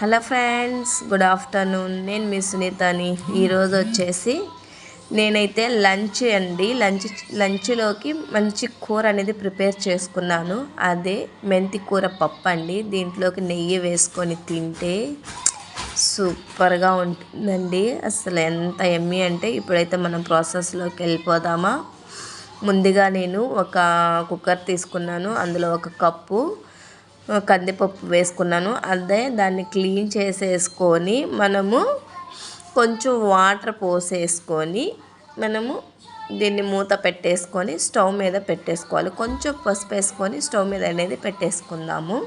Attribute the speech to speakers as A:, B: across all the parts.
A: Hello friends good afternoon. నేను మీ సునీతని. ఈరోజు వచ్చేసి నేనైతే లంచ్ అండి. లంచ్ లంచ్లోకి మంచి కూర అనేది ప్రిపేర్ చేసుకున్నాను. అదే మెంతి కూర పప్పు అండి. దీంట్లోకి నెయ్యి వేసుకొని తింటే సూపర్గా ఉంటుందండి. అసలు ఎంత ఎమ్మి అంటే ఇప్పుడైతే మనం ప్రాసెస్లోకి వెళ్ళిపోదామా? ముందుగా నేను ఒక కుక్కర్ తీసుకున్నాను. అందులో ఒక కప్పు కందిపప్పు వేసుకున్నాను. అదే దాన్ని క్లీన్ చేసేసుకొని మనము కొంచెం వాటర్ పోసేసుకొని మనము దీన్ని మూత పెట్టేసుకొని స్టవ్ మీద పెట్టేసుకోవాలి. కొంచెం పసుపు వేసుకొని స్టవ్ మీద అనేది పెట్టేసుకుందాము.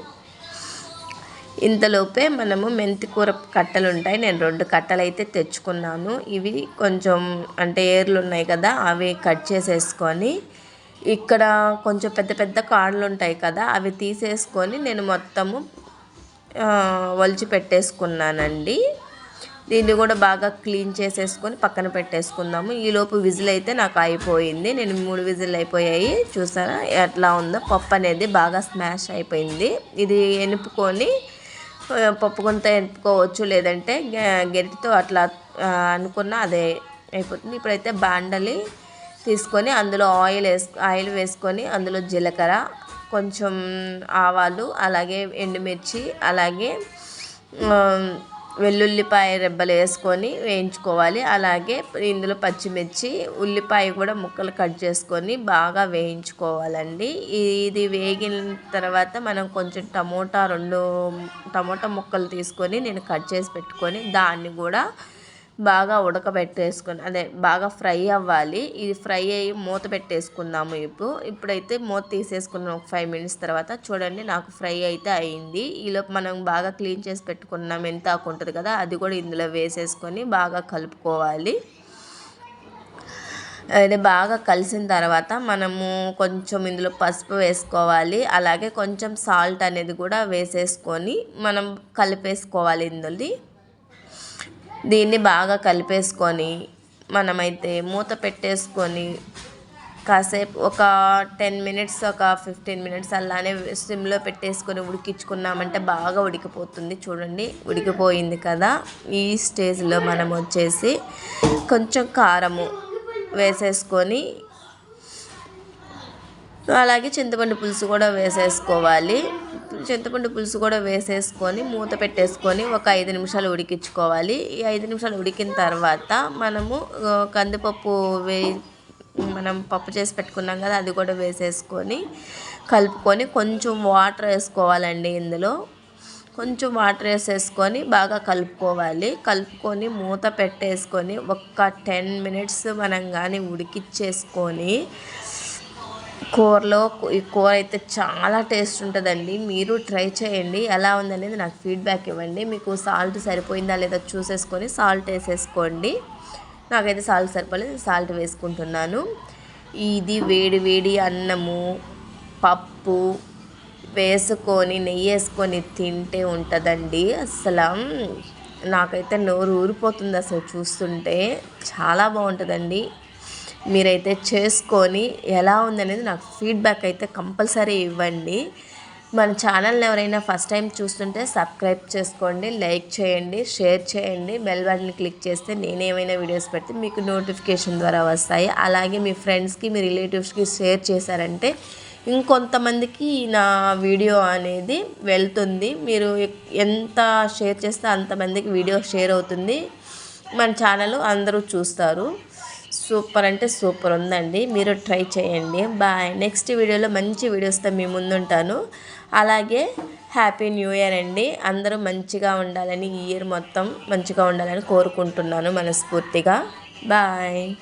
A: ఇంతలోపే మనము మెంతికూర కట్టలు ఉంటాయి. నేను రెండు కట్టలు అయితే తెచ్చుకున్నాను. ఇవి కొంచెం అంటే ఏర్లు ఉన్నాయి కదా అవి కట్ చేసేసుకొని ఇక్కడ కొంచెం పెద్ద పెద్ద కాడలు ఉంటాయి కదా అవి తీసేసుకొని నేను మొత్తము ఒలిచి పెట్టేసుకున్నానండి. దీన్ని కూడా బాగా క్లీన్ చేసేసుకొని పక్కన పెట్టేసుకుందాము. ఈలోపు విజిల్ అయితే నాకు అయిపోయింది. నేను మూడు విజిల్ అయిపోయాయి. చూసారా? ఎట్లా ఉందో? పప్పు అనేది బాగా స్మాష్ అయిపోయింది. ఇది ఎనుపుకొని పప్పు కొంత ఎనుపుకోవచ్చు. లేదంటే గెరిటితో అట్లా అనుకున్న అదే అయిపోతుంది. ఇప్పుడైతే బాండలి తీసుకొని అందులో ఆయిల్ వేసు ఆయిల్ వేసుకొని అందులో జీలకర్ర కొంచెం ఆవాలు అలాగే ఎండుమిర్చి అలాగే వెల్లుల్లిపాయ రెబ్బలు వేసుకొని వేయించుకోవాలి. అలాగే ఇందులో పచ్చిమిర్చి ఉల్లిపాయ కూడా ముక్కలు కట్ చేసుకొని బాగా వేయించుకోవాలండి. ఇది వేగిన తర్వాత మనం కొంచెం టమోటా రెండు టమోటా ముక్కలు తీసుకొని నేను కట్ చేసి పెట్టుకొని దాన్ని కూడా బాగా ఉడకబెట్టేసుకుని అదే బాగా ఫ్రై అవ్వాలి. ఇది ఫ్రై అయ్యి మూత పెట్టేసుకుందాము ఇప్పుడు. ఇప్పుడైతే మూత తీసేసుకున్నాం ఒక ఫైవ్ మినిట్స్ తర్వాత చూడండి నాకు ఫ్రై అయితే అయింది. ఈలోపు మనం బాగా క్లీన్ చేసి పెట్టుకున్నాం ఎంత ఆకు ఉంటుంది కదా అది కూడా ఇందులో వేసేసుకొని బాగా కలుపుకోవాలి. అది బాగా కలిసిన తర్వాత మనము కొంచెం ఇందులో పసుపు వేసుకోవాలి. అలాగే కొంచెం సాల్ట్ అనేది కూడా వేసేసుకొని మనం కలిపేసుకోవాలి ఇందులో దీన్ని బాగా కలిపేసుకొని మనమైతే మూత పెట్టేసుకొని కాసేపు ఒక టెన్ మినిట్స్ ఒక ఫిఫ్టీన్ మినిట్స్ అలానే సిమ్లో పెట్టేసుకొని ఉడికించుకున్నామంటే బాగా ఉడికిపోతుంది. చూడండి ఉడికిపోయింది కదా. ఈ స్టేజ్లో మనం వచ్చేసి కొంచెం కారము వేసేసుకొని అలాగే చింతపండు పులుసు కూడా వేసేసుకోవాలి. చింతపండు పులుసు కూడా వేసేసుకొని మూత పెట్టేసుకొని ఒక ఐదు నిమిషాలు ఉడికించుకోవాలి. ఈ ఐదు నిమిషాలు ఉడికిన తర్వాత మనము కందిపప్పు వే మనం పప్పు చేసి పెట్టుకున్నాం కదా అది కూడా వేసేసుకొని కలుపుకొని కొంచెం వాటర్ వేసుకోవాలండి ఇందులో. కొంచెం వాటర్ వేసేసుకొని బాగా కలుపుకోవాలి. కలుపుకొని మూత పెట్టేసుకొని ఒక్క టెన్ మినిట్స్ మనం కానీ ఉడికిచ్చేసుకొని కూరలో ఈ కూర అయితే చాలా టేస్ట్ ఉంటుందండి. మీరు ట్రై చేయండి. ఎలా ఉందనేది నాకు ఫీడ్బ్యాక్ ఇవ్వండి. మీకు సాల్ట్ సరిపోయిందా లేదా చూసేసుకొని సాల్ట్ వేసేసుకోండి. నాకైతే సాల్ట్ సరిపోలేదు. సాల్ట్ వేసుకుంటున్నాను. ఇది వేడి వేడి అన్నము పప్పు వేసుకొని నెయ్యి వేసుకొని తింటే ఉంటుందండి. అసలు నాకైతే నోరు ఊరిపోతుంది అసలు చూస్తుంటే. చాలా బాగుంటుందండి. మీరైతే చేసుకొని ఎలా ఉందనేది నాకు ఫీడ్బ్యాక్ అయితే కంపల్సరీ ఇవ్వండి. మన ఛానల్ని ఎవరైనా ఫస్ట్ టైం చూస్తుంటే సబ్స్క్రైబ్ చేసుకోండి లైక్ చేయండి షేర్ చేయండి. బెల్ బటన్ క్లిక్ చేస్తే నేను ఏమైనా వీడియోస్ పెడితే మీకు నోటిఫికేషన్ ద్వారా వస్తాయి. అలాగే మీ ఫ్రెండ్స్కి మీ రిలేటివ్స్కి షేర్ చేశారంటే ఇంకొంతమందికి నా వీడియో అనేది వెళ్తుంది. మీరు ఎంత షేర్ చేస్తే అంతమందికి వీడియో షేర్ అవుతుంది. మన ఛానల్ అందరూ చూస్తారు. సూపర్ అంటే సూపర్ ఉందండి. మీరు ట్రై చేయండి. బాయ్. నెక్స్ట్ వీడియోలో మంచి వీడియోస్తో మీ ముందుంటాను. అలాగే హ్యాపీ న్యూ ఇయర్ అండి. అందరూ మంచిగా ఉండాలని ఈ ఇయర్ మొత్తం మంచిగా ఉండాలని కోరుకుంటున్నాను మనస్ఫూర్తిగా. బాయ్.